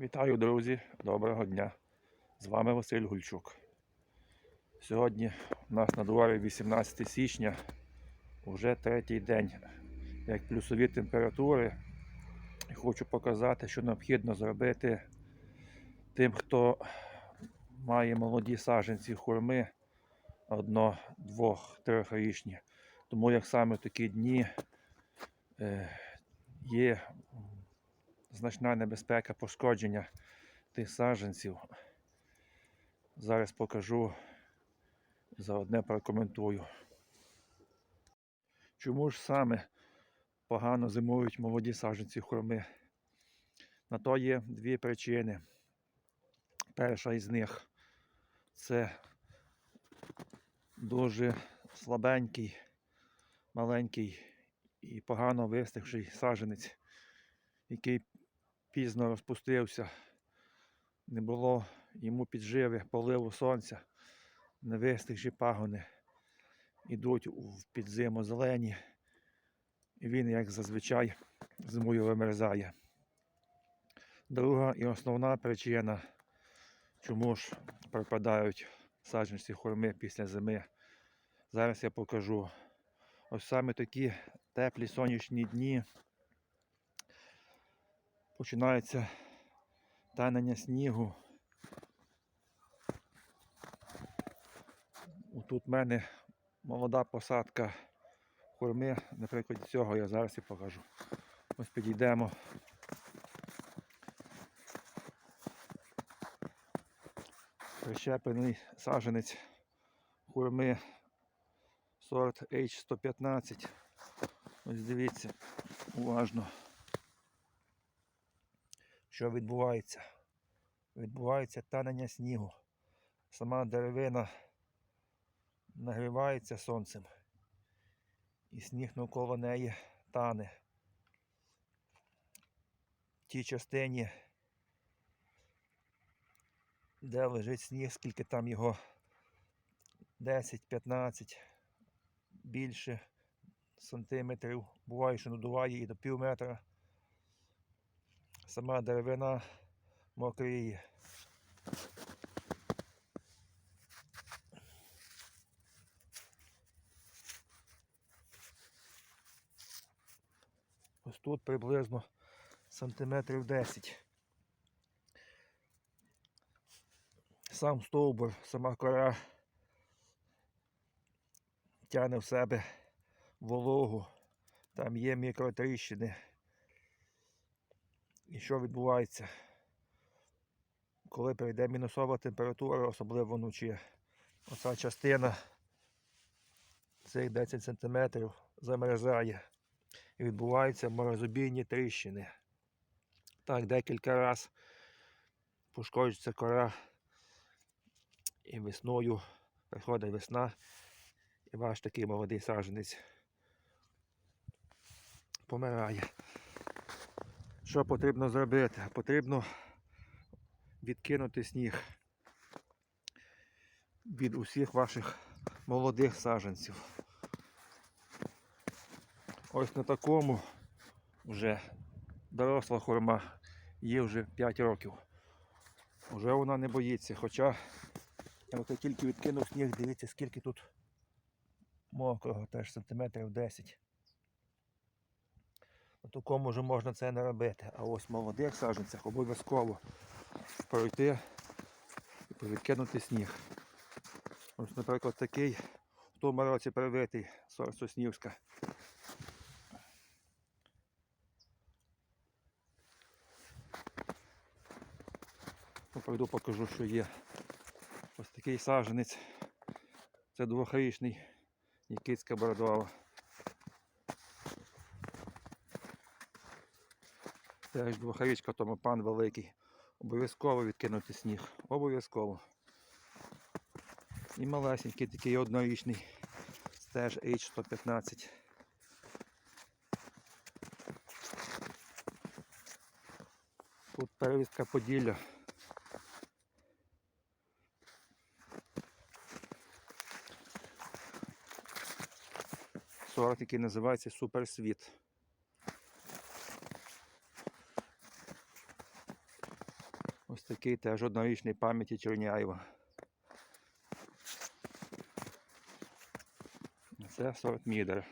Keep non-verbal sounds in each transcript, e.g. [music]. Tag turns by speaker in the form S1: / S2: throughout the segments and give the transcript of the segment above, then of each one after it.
S1: Вітаю, друзі! Доброго дня! З вами Василь Гульчук. Сьогодні у нас на дворі 18 січня, вже третій день, як плюсові температури. І хочу показати, що необхідно зробити тим, хто має молоді саджанці хурми одно, двох, трьохрічні. Тому як саме такі дні е, є значна небезпека пошкодження тих саджанців. Зараз покажу заодне прокоментую. Чому ж саме погано зимують молоді саджанці хурми? На то є дві причини. Перша із них це дуже слабенький, маленький і погано вистигший саджанець, який пізно розпустився, не було йому підживи, поливу сонця, не вистигші пагони ідуть в підзиму зелені, і він, як зазвичай, зимою вимерзає. Друга і основна причина, чому ж пропадають саджанці хурми після зими. Зараз я покажу. Ось саме такі теплі сонячні дні починається танення снігу. Тут в мене молода посадка хурми, наприклад, цього я зараз і покажу. Ось підійдемо. Прищеплений саджанець хурми сорт H115. Ось дивіться, уважно що відбувається? Відбувається танення снігу. Сама деревина нагрівається сонцем, і сніг навколо неї тане. В тій частині, де лежить сніг, скільки там його 10-15 більше сантиметрів, буває, що надуває і до пів метра сама деревина мокріє. Ось тут приблизно сантиметрів 10. Сам стовбур, сама кора тягне в себе вологу, там є мікротріщини. І що відбувається? Коли прийде мінусова температура, особливо вночі, оця частина цих 10 см замерзає і відбуваються морозобійні тріщини. Так, декілька разів пошкоджується кора і весною приходить весна і ваш такий молодий саджанець помирає. Що потрібно зробити? Потрібно відкинути сніг від усіх ваших молодих саджанців. Ось на такому вже доросла хурма, є вже 5 років. Вже вона не боїться, хоча я тільки відкинув сніг, дивіться скільки тут мокрого, теж сантиметрів 10. На такому вже можна це не робити. А ось молодих саджанцях обов'язково пройти і повідкинути сніг. Ось, наприклад, такий в тому році привитий сорт Соснівська. Ну, Пройду покажу, що є. Ось такий саджанець. Це двохрічний Нікітська бородова. Теж двохрічка, тому пан великий. Обов'язково відкинути сніг. Обов'язково. І малесенький такий однорічний. Теж H115. Тут перевістка Поділля. Сорт, який називається Суперсвіт. Такий теж однорічний пам'яті Черняєва. Це сорт мідер.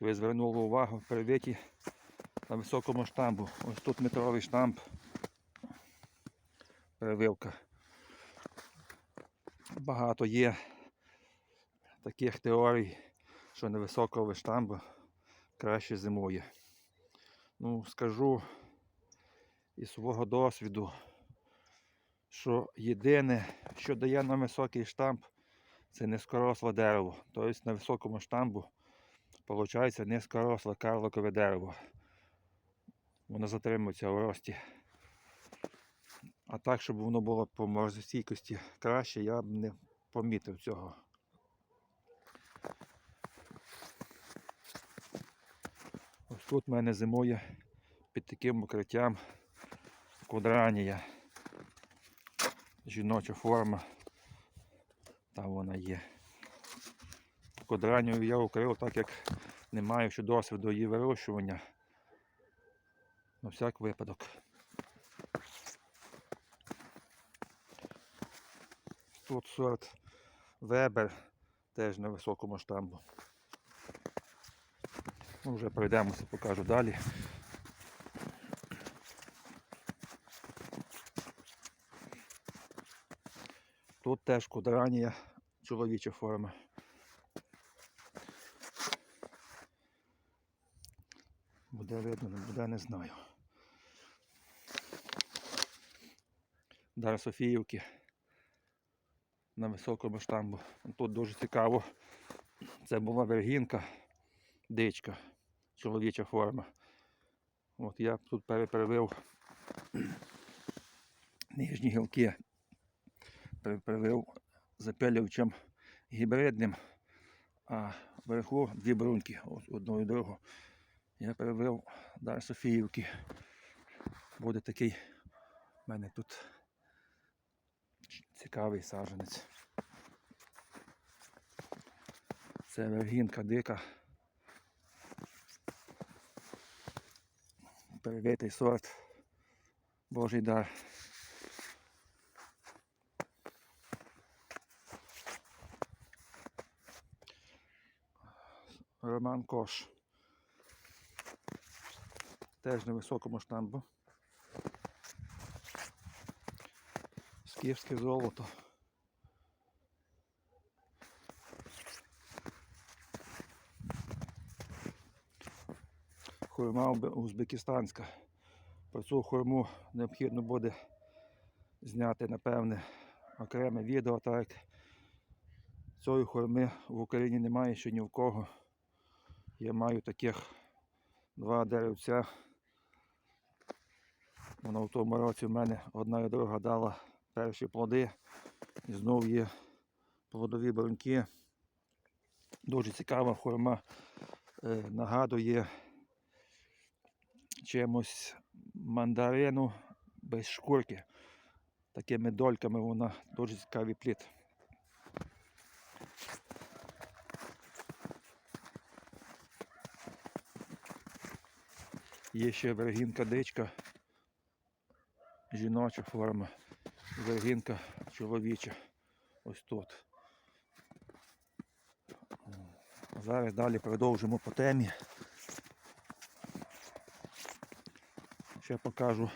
S1: Ви звернули увагу привиті на високому штамбу. Ось тут метровий штамп. Перевивка. Багато є таких теорій, що на високого штамбу краще зимує. Ну, скажу із свого досвіду, що єдине, що дає нам високий штамп, це низькоросле дерево. Тобто на високому штамбу виходить низькоросле карликове дерево. Воно затримується у рості. А так, щоб воно було по морозостійкості краще, я б не помітив цього. Ось тут в мене зимує під таким укриттям кудранія. Жіноча форма. Там вона є. Кудранію я укрив, так як не маю ще досвіду її вирощування. На всяк випадок. Тут сорт Вебер теж на високому штамбу. Ну, вже пройдемося, покажу далі. Тут теж кудранія, чоловіча форма. Буде видно, не буде, не знаю. Дар Софіївки на високому штамбу. Тут дуже цікаво. Це була вергінка, дичка, чоловіча форма. От я тут перепривив [clears throat] нижні гілки. Перепривив запилювачем гібридним, а вверху дві бруньки, одну і другу. Я перевив дар Софіївки. Буде такий в мене тут цікавий саджанець. Це вергінка дика. Перевитий сорт. Божий дар. Роман Кош. Теж на високому штамбу. Скіфське золото. Хурма узбекистанська. Про цю хурму необхідно буде зняти, напевне, окреме відео, так як цієї хурми в Україні немає ще ні в кого. Я маю таких два деревця. Воно в тому році в мене одна і друга дала перші плоди. І знову є плодові бруньки. Дуже цікава форма. Е, нагадує чимось мандарину без шкурки. Такими дольками вона дуже цікавий плід. Є ще вергінка дичка, жіноча форма, вергінка чоловіча. Ось тут. Зараз далі продовжимо по темі. Ще покажу.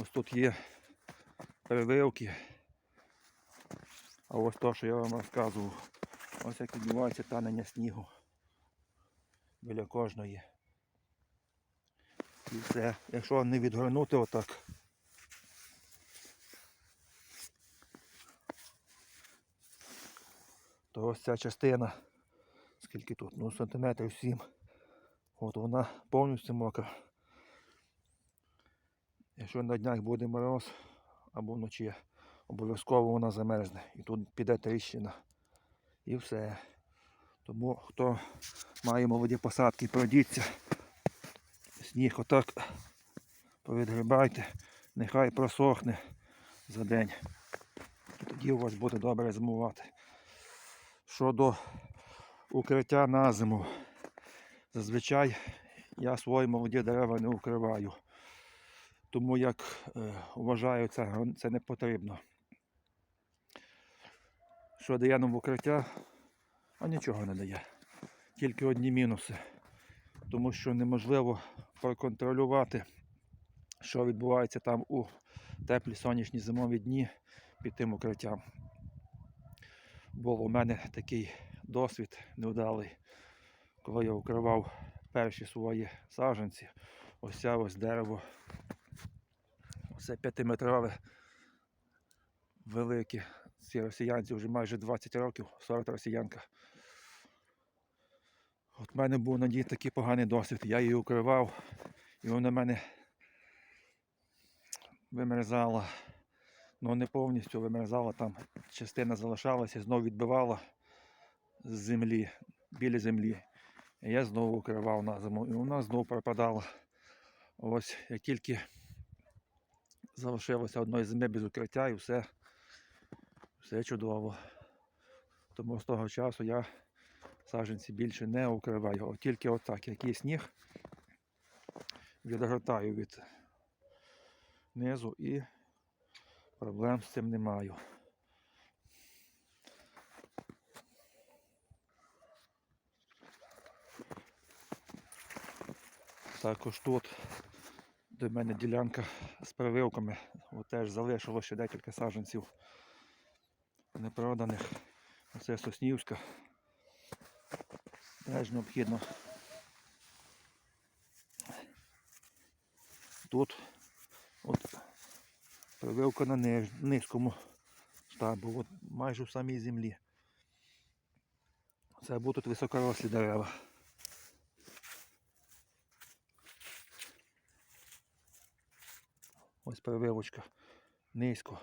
S1: Ось тут є прививки. А ось то, що я вам розказував. Ось як відбувається танення снігу. Біля кожної. І все. Якщо не відгорнути отак. То ось ця частина, скільки тут, ну сантиметрів 7. От вона повністю мокра. Якщо на днях буде мороз або вночі, обов'язково вона замерзне. І тут піде тріщина. І все. Тому хто має молоді посадки, пройдіться. Сніг отак повідгрібайте, нехай просохне за день. Тоді у вас буде добре зимувати. Щодо укриття на зиму, зазвичай я свої молоді дерева не укриваю. Тому як е, вважаю, це, це не потрібно. Що дає нам укриття, а нічого не дає. Тільки одні мінуси. Тому що неможливо проконтролювати, що відбувається там у теплі сонячні зимові дні під тим укриттям. Був у мене такий досвід невдалий, коли я укривав перші свої саджанці. Ось ось дерево. Це п'ятиметрове велике. Ці росіянці вже майже 20 років, сорт росіянка. От в мене був на ній такий поганий досвід. Я її укривав, і вона в мене вимерзала. Ну не повністю вимерзала, там частина залишалася знову відбивала з землі, біля землі. І я знову укривав на зиму, і вона знову пропадала. Ось як тільки залишилося одної зими без укриття і все, все чудово. Тому з того часу я саджанці більше не укриваю. Тільки отак, як є сніг, відгортаю від низу і проблем з цим не маю. Також тут до мене ділянка з прививками. От теж залишилося ще декілька саджанців непроданих. Оце Соснівська. Теж необхідно. Тут от прививка на низькому штабу, от майже в самій землі. Це будуть високорослі дерева. Ось прививочка низько.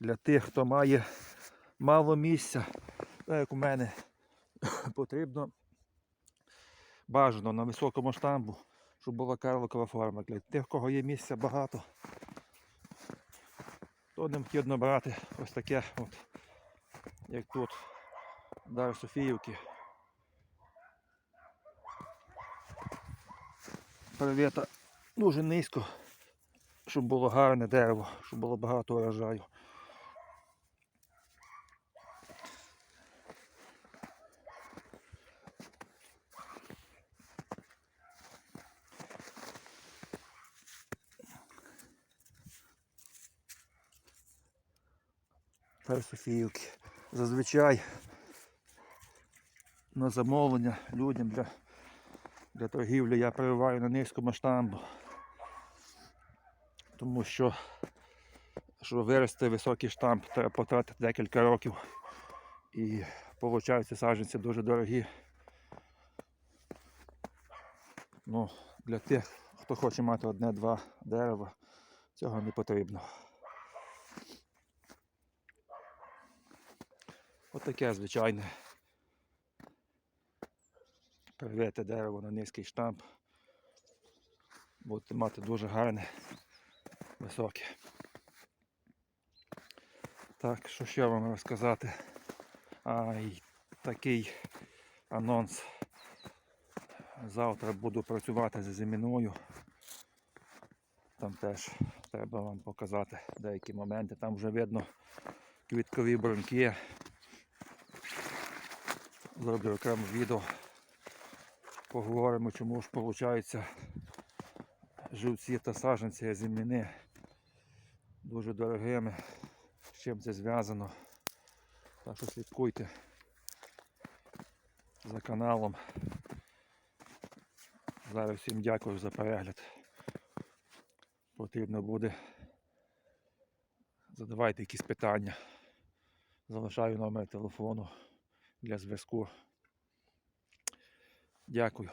S1: Для тих, хто має мало місця, так як у мене, [laughs] потрібно бажано на високому штамбу, щоб була карликова форма. Для тих, кого є місця багато, то необхідно брати ось таке, от, як тут, Дар Софіївки. Привіта дуже низько, щоб було гарне дерево, щоб було багато урожаю. Персофіївки. Зазвичай на замовлення людям для, для торгівлі я прививаю на низькому штамбу. Тому що, щоб вирости високий штамп, треба потратити декілька років. І виходить, саджанці дуже дорогі. Ну, для тих, хто хоче мати одне-два дерева, цього не потрібно. Отаке звичайне. Привите дерево на низький штамп. Будете мати дуже гарне, високе. Так, що ще вам розказати? А, і такий анонс. Завтра буду працювати за зиміною. Там теж треба вам показати деякі моменти. Там вже видно квіткові бруньки. Зроблю окреме відео. Поговоримо, чому ж виходить живці та саджанці земляни дуже дорогими. З чим це зв'язано. Так що слідкуйте за каналом. Зараз всім дякую за перегляд. Потрібно буде. Задавайте якісь питання. Залишаю номер телефону для зв'язку. Дякую.